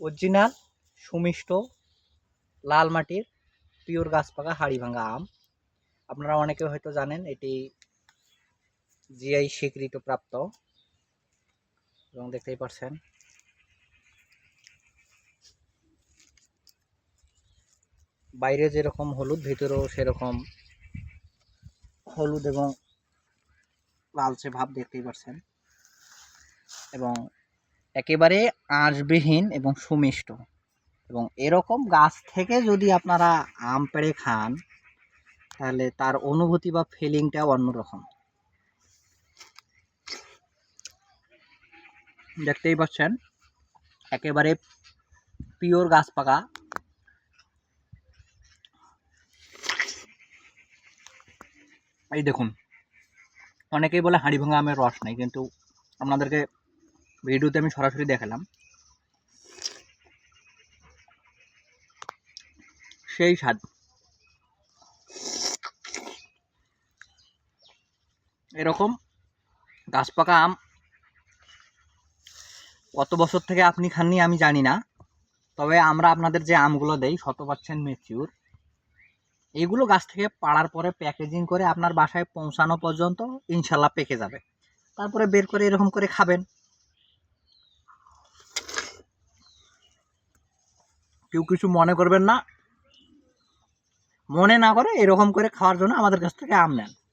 Original, সুমিষ্ট, লাল মাটির, pure গাছ পাকা হাড়ি ভাঙা আম। আপনারা অনেকে হয়তো জানেন এটি জিআই স্বীকৃত প্রাপ্ত এবং দেখতেই পাচ্ছেন। বাইরে যেরকম হলুদ, ভিতরেও সেরকম হলুদ এবং লালচে ভাব দেখতেই পাচ্ছেন। এবং একেবারে আঁশবিহীন এবং সুমিষ্ট। এবং এরকম গাছ থেকে যদি আপনারা আম পেড়ে খান, তাহলে তার অনুভূতি বা ফিলিংটা অন্যরকম। দেখতেই পাচ্ছেন, একেবারে পিওর গাছ পাকা। এই দেখুন, অনেকেই বলে হাঁড়ি ভাঙা আমের রস নেই, কিন্তু আপনাদেরকে ভিডিওতে আমি সরাসরি দেখালাম। সেই স্বাদ। এরকম গাছ পাকা আম কত বছর থেকে আপনি খাননি আমি জানি না। তবে আমরা আপনাদের যে আমগুলো দেই, শত পার্সেন্ট মেচিউর এগুলো গাছ থেকে পাড়ার পরে প্যাকেজিং করে আপনার বাসায় পৌঁছানো পর্যন্ত ইনশাল্লাহ পেকে যাবে। তারপরে বের করে এরকম করে খাবেন। কেউ কিছু মনে করবেন না। মনে না করে এরকম করে খাওয়ার জন্য আমাদের কাছ থেকে আম নেন।